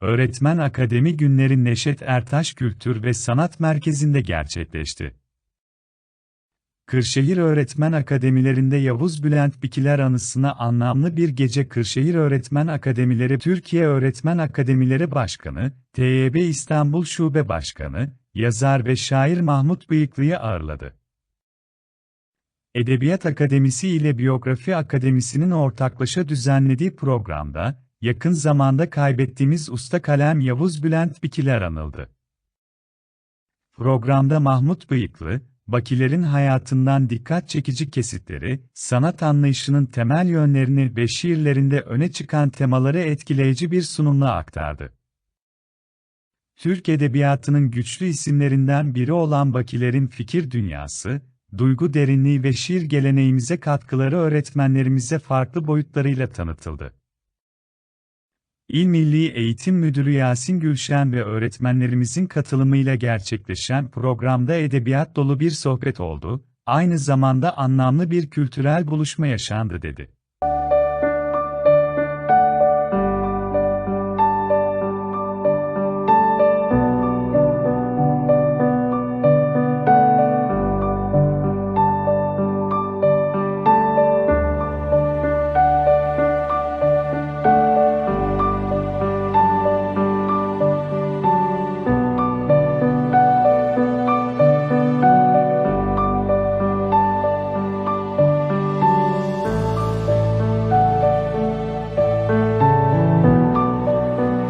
Öğretmen Akademi Günleri Neşet Ertaş Kültür ve Sanat Merkezi'nde gerçekleşti. Kırşehir Öğretmen Akademilerinde Yavuz Bülent Bikiler anısına anlamlı bir gece Kırşehir Öğretmen Akademileri Türkiye Öğretmen Akademileri Başkanı, TYB İstanbul Şube Başkanı, yazar ve şair Mahmut Bıyıklı'yı ağırladı. Edebiyat Akademisi ile Biyografi Akademisi'nin ortaklaşa düzenlediği programda, yakın zamanda kaybettiğimiz usta kalem Yavuz Bülent Bikiler anıldı. Programda Mahmut Bıyıklı, Bakilerin hayatından dikkat çekici kesitleri, sanat anlayışının temel yönlerini ve şiirlerinde öne çıkan temaları etkileyici bir sunumla aktardı. Türk Edebiyatı'nın güçlü isimlerinden biri olan Bakilerin fikir dünyası, duygu derinliği ve şiir geleneğimize katkıları öğretmenlerimize farklı boyutlarıyla tanıtıldı. İl Milli Eğitim Müdürü Yasin Gülşen ve öğretmenlerimizin katılımıyla gerçekleşen programda edebiyat dolu bir sohbet oldu, aynı zamanda anlamlı bir kültürel buluşma yaşandı dedi.